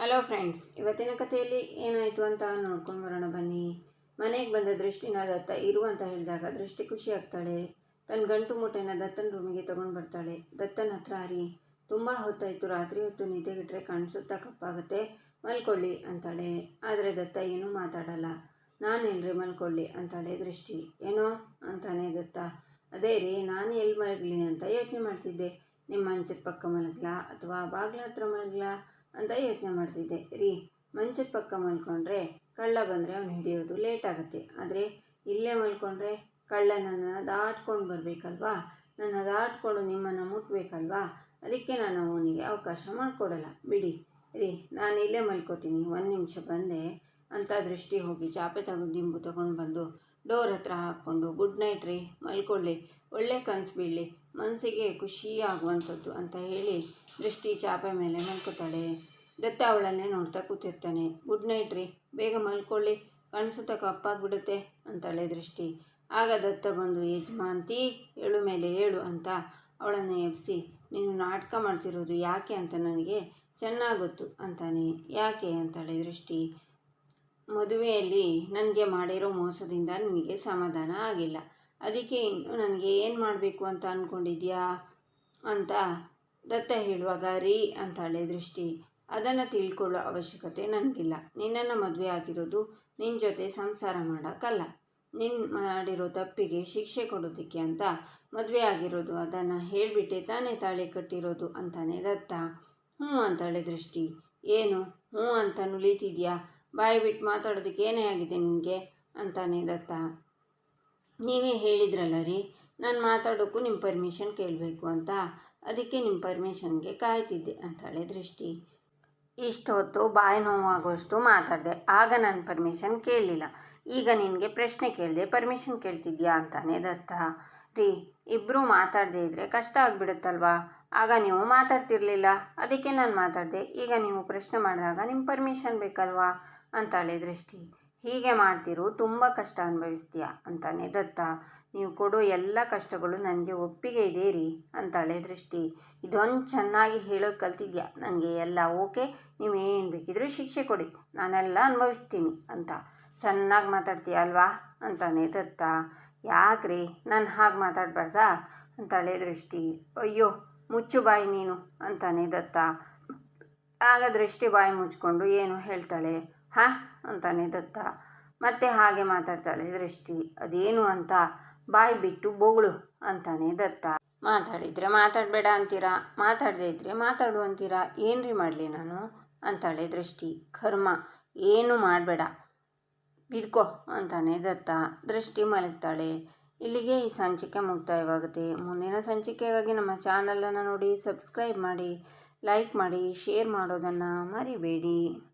Hello friends ಇವತ್ತಿನ ಕಥೆಯಲ್ಲಿ ಏನಾಯಿತು ಅಂತ ನೋಡ್ಕೊಂಡು ಬರೋಣ ಬನ್ನಿ. ಮನೆಗೆ ಬಂದ ದೃಷ್ಟಿನ ದತ್ತ ಇರು ಅಂತ ಹೇಳಿದಾಗ ದೃಷ್ಟಿ ಖುಷಿ ಆಗ್ತಾಳೆ. ತನ್ನ ಗಂಟು ಮೂಟೆನ ದತ್ತನ ರೂಮಿಗೆ ತಗೊಂಡು ಬರ್ತಾಳೆ. ದತ್ತನ ಹತ್ರ ಹರಿ ತುಂಬ ಹೊತ್ತಾಯಿತು, ರಾತ್ರಿ ಹೊತ್ತು ನಿದ್ದೆಗಿಟ್ರೆ ಕಾಣಿಸುತ್ತಾ ಕಪ್ಪಾಗುತ್ತೆ, ಮಲ್ಕೊಳ್ಳಿ ಅಂತಾಳೆ. ಆದರೆ ದತ್ತ ಏನೂ ಮಾತಾಡಲ್ಲ. ನಾನು ಎಲ್ರಿ ಮಲ್ಕೊಳ್ಳಿ ಅಂತಾಳೆ ದೃಷ್ಟಿ. ಏನೋ? ಅಂತಾನೆ ದತ್ತ. ಅದೇ ರೀ, ನಾನು ಎಲ್ಲಿ ಮಲಗಲಿ? ಅಂತ ಯೋಚನೆ ಮಾಡ್ತಿದ್ದೆ. ನಿಮ್ಮ ಅಂಚದ ಪಕ್ಕ ಮಲಗಲಾ ಅಥವಾ ಬಾಗ್ಲ ಹತ್ರ ಮಲಗಲಾ? ಅಂತ ಯೋಚನೆ ಮಾಡ್ತಿದ್ದೆ. ರೀ, ಮಂಚದ ಪಕ್ಕ ಮಲ್ಕೊಂಡ್ರೆ ಕಳ್ಳ ಬಂದರೆ ಅವನು ಹಿಡಿಯೋದು ಲೇಟ್ ಆಗುತ್ತೆ. ಆದರೆ ಇಲ್ಲೇ ಮಲ್ಕೊಂಡ್ರೆ ಕಳ್ಳ ನನ್ನನ್ನು ದಾಟ್ಕೊಂಡು ಬರಬೇಕಲ್ವಾ? ನನ್ನ ದಾಟ್ಕೊಂಡು ನಿಮ್ಮನ್ನು ಮುಟ್ಬೇಕಲ್ವಾ? ಅದಕ್ಕೆ ನಾನು ಅವನಿಗೆ ಅವಕಾಶ ಮಾಡಿಕೊಡಲ್ಲ. ಬಿಡಿ. ರೀ, ನಾನು ಇಲ್ಲೇ ಮಲ್ಕೋತೀನಿ. ಒಂದು ನಿಮಿಷ ಬಂದೆ. ಅಂತ ದೃಷ್ಟಿ ಹೋಗಿ ಚಾಪೆ ತಗೊಂಡು ದಿಂಬು ತಗೊಂಡು ಬಂದು ಡೋರ್ ಹತ್ರ ಹಾಕ್ಕೊಂಡು ಗುಡ್ ನೈಟ್ ರೀ, ಮಲ್ಕೊಳ್ಳಿ, ಒಳ್ಳೆ ಕನಸು ಬೀಳಲಿ ಮನಸ್ಸಿಗೆ ಖುಷಿ ಆಗುವಂಥದ್ದು ಅಂತ ಹೇಳಿ ದೃಷ್ಟಿ ಚಾಪೆ ಮೇಲೆ ಮಲ್ಕೋತಾಳೆ. ದತ್ತ ಅವಳನ್ನೇ ನೋಡ್ತಾ ಕೂತಿರ್ತಾನೆ. ಗುಡ್ ನೈಟ್ ರೀ, ಬೇಗ ಮಲ್ಕೊಳ್ಳಿ ಕಣ್ಸುತ್ತ ಕಪ್ಪಾಗ್ಬಿಡುತ್ತೆ ಅಂತಾಳೆ ದೃಷ್ಟಿ. ಆಗ ದತ್ತ ಬಂದು ಯಜಮಾಂತಿ ಏಳು ಮೇಲೆ ಏಳು ಅಂತ ಅವಳನ್ನು ಎಬ್ಸಿ, ನೀನು ನಾಟಕ ಮಾಡ್ತಿರೋದು ಯಾಕೆ ಅಂತ ನನಗೆ ಚೆನ್ನಾಗೊತ್ತು ಅಂತಾನೆ. ಯಾಕೆ? ಅಂತಾಳೆ ದೃಷ್ಟಿ. ಮದುವೆಯಲ್ಲಿ ನನಗೆ ಮಾಡಿರೋ ಮೋಸದಿಂದ ನಿನಗೆ ಸಮಾಧಾನ ಆಗಿಲ್ಲ. ಅದಕ್ಕೆ ಇನ್ನು ನನಗೆ ಏನು ಮಾಡಬೇಕು ಅಂತ ಅಂದ್ಕೊಂಡಿದ್ಯಾ ಅಂತ ದತ್ತ ಹೇಳುವಾಗ, ರೀ ಅಂತಾಳೆ ದೃಷ್ಟಿ. ಅದನ್ನು ತಿಳ್ಕೊಳ್ಳೋ ಅವಶ್ಯಕತೆ ನನಗಿಲ್ಲ. ನಿನ್ನನ್ನು ಮದುವೆ ಆಗಿರೋದು ನಿನ್ನ ಜೊತೆ ಸಂಸಾರ ಮಾಡೋಕ್ಕಲ್ಲ. ನಿನ್ನ ಮಾಡಿರೋ ತಪ್ಪಿಗೆ ಶಿಕ್ಷೆ ಕೊಡೋದಕ್ಕೆ ಅಂತ ಮದುವೆ ಆಗಿರೋದು ಅದನ್ನು ಹೇಳಿಬಿಟ್ಟೆ ತಾನೇ ತಾಳೆ ಕಟ್ಟಿರೋದು ಅಂತಾನೆ ದತ್ತ. ಹ್ಞೂ ಅಂತಾಳೆ ದೃಷ್ಟಿ. ಏನು? ಹ್ಞೂ ಅಂತ ನುಲಿತಿದ್ಯಾ? ಬಾಯಿ ಬಿಟ್ಟು ಮಾತಾಡೋದಕ್ಕೆ ಏನೇ ಆಗಿದೆ ನಿಮಗೆ ಅಂತಾನೆ ದತ್ತ. ನೀವೇ ಹೇಳಿದ್ರಲ್ಲ ರೀ, ನಾನು ಮಾತಾಡೋಕ್ಕೂ ನಿಮ್ಮ ಪರ್ಮಿಷನ್ ಕೇಳಬೇಕು ಅಂತ. ಅದಕ್ಕೆ ನಿಮ್ಮ ಪರ್ಮಿಷನ್ಗೆ ಕಾಯ್ತಿದ್ದೆ, ಅಂತಾಳೆ ದೃಷ್ಟಿ. ಇಷ್ಟು ಹೊತ್ತು ಬಾಯಿ ನೋವಾಗುವಷ್ಟು ಮಾತಾಡಿದೆ. ಆಗ ನಾನು ಪರ್ಮಿಷನ್ ಕೇಳಲಿಲ್ಲ. ಈಗ ನಿನಗೆ ಪ್ರಶ್ನೆ ಕೇಳಿದೆ ಪರ್ಮಿಷನ್ ಕೇಳ್ತಿದ್ಯಾ? ಅಂತಾನೆ ದತ್ತ. ರೀ ಇಬ್ಬರೂ ಮಾತಾಡದೇ ಇದ್ದರೆ ಕಷ್ಟ ಆಗಿಬಿಡುತ್ತಲ್ವಾ? ಆಗ ನೀವು ಮಾತಾಡ್ತಿರ್ಲಿಲ್ಲ. ಅದಕ್ಕೆ ನಾನು ಮಾತಾಡಿದೆ. ಈಗ ನೀವು ಪ್ರಶ್ನೆ ಮಾಡಿದಾಗ ನಿಮ್ಮ ಪರ್ಮಿಷನ್ ಬೇಕಲ್ವಾ? ಅಂತಾಳೆ ದೃಷ್ಟಿ. ಹೀಗೆ ಮಾಡ್ತಿರು, ತುಂಬ ಕಷ್ಟ ಅನುಭವಿಸ್ತೀಯ? ಅಂತಾನೆ ದತ್ತ ನೀವು ಕೊಡೋ ಎಲ್ಲ ಕಷ್ಟಗಳು ನನಗೆ ಒಪ್ಪಿಗೆ ಇದೆ ರೀ ಅಂತಾಳೆ ದೃಷ್ಟಿ. ಇದೊಂದು ಚೆನ್ನಾಗಿ ಹೇಳೋದು ಕಲ್ತಿದ್ಯಾ? ನನಗೆ ಎಲ್ಲ ಓಕೆ, ನೀವು ಏನು ಬೇಕಿದ್ರೂ ಶಿಕ್ಷೆ ಕೊಡಿ, ನಾನೆಲ್ಲ ಅನುಭವಿಸ್ತೀನಿ, ಅಂತ. ಚೆನ್ನಾಗಿ ಮಾತಾಡ್ತೀಯ ಅಲ್ವಾ? ಅಂತಾನೆ ದತ್ತ ಯಾಕ್ರಿ, ನಾನು ಹಾಗೆ ಮಾತಾಡಬಾರ್ದಾ? ಅಂತಾಳೆ ದೃಷ್ಟಿ. ಅಯ್ಯೋ, ಮುಚ್ಚು ಬಾಯಿ ನೀನು ಅಂತಾನೆ ದತ್ತ ಆಗ ದೃಷ್ಟಿ ಬಾಯಿ ಮುಚ್ಕೊಂಡು ಏನು ಹೇಳ್ತಾಳೆ? ಹಾಂ? ಅಂತಾನೆ ದತ್ತ ಮತ್ತೆ ಹಾಗೆ ಮಾತಾಡ್ತಾಳೆ. ದೃಷ್ಟಿ, ಅದೇನು ಅಂತ? ಬಾಯಿ ಬಿಟ್ಟು ಬೋಗಳು ಅಂತಾನೆ ದತ್ತ ಮಾತಾಡಿದರೆ ಮಾತಾಡಬೇಡ ಅಂತೀರಾ? ಮಾತಾಡದೇ ಇದ್ದರೆ ಮಾತಾಡು ಅಂತೀರಾ? ಏನ್ರಿ ಮಾಡಲಿ ನಾನು? ಅಂತಾಳೆ ದೃಷ್ಟಿ. ಕರ್ಮ, ಏನು ಮಾಡಬೇಡ. ಬಿದ್ಕೋ ಅಂತಾನೆ ದತ್ತ ದೃಷ್ಟಿ ಮಲಗ್ತಾಳೆ. ಇಲ್ಲಿಗೆ ಈ ಸಂಚಿಕೆ ಮುಕ್ತಾಯವಾಗುತ್ತೆ ಮುಂದಿನ ಸಂಚಿಕೆಗಾಗಿ ನಮ್ಮ ಚಾನಲನ್ನು ನೋಡಿ, ಸಬ್ಸ್ಕ್ರೈಬ್ ಮಾಡಿ, ಲೈಕ್ ಮಾಡಿ, ಶೇರ್ ಮಾಡೋದನ್ನು ಮರಿಬೇಡಿ.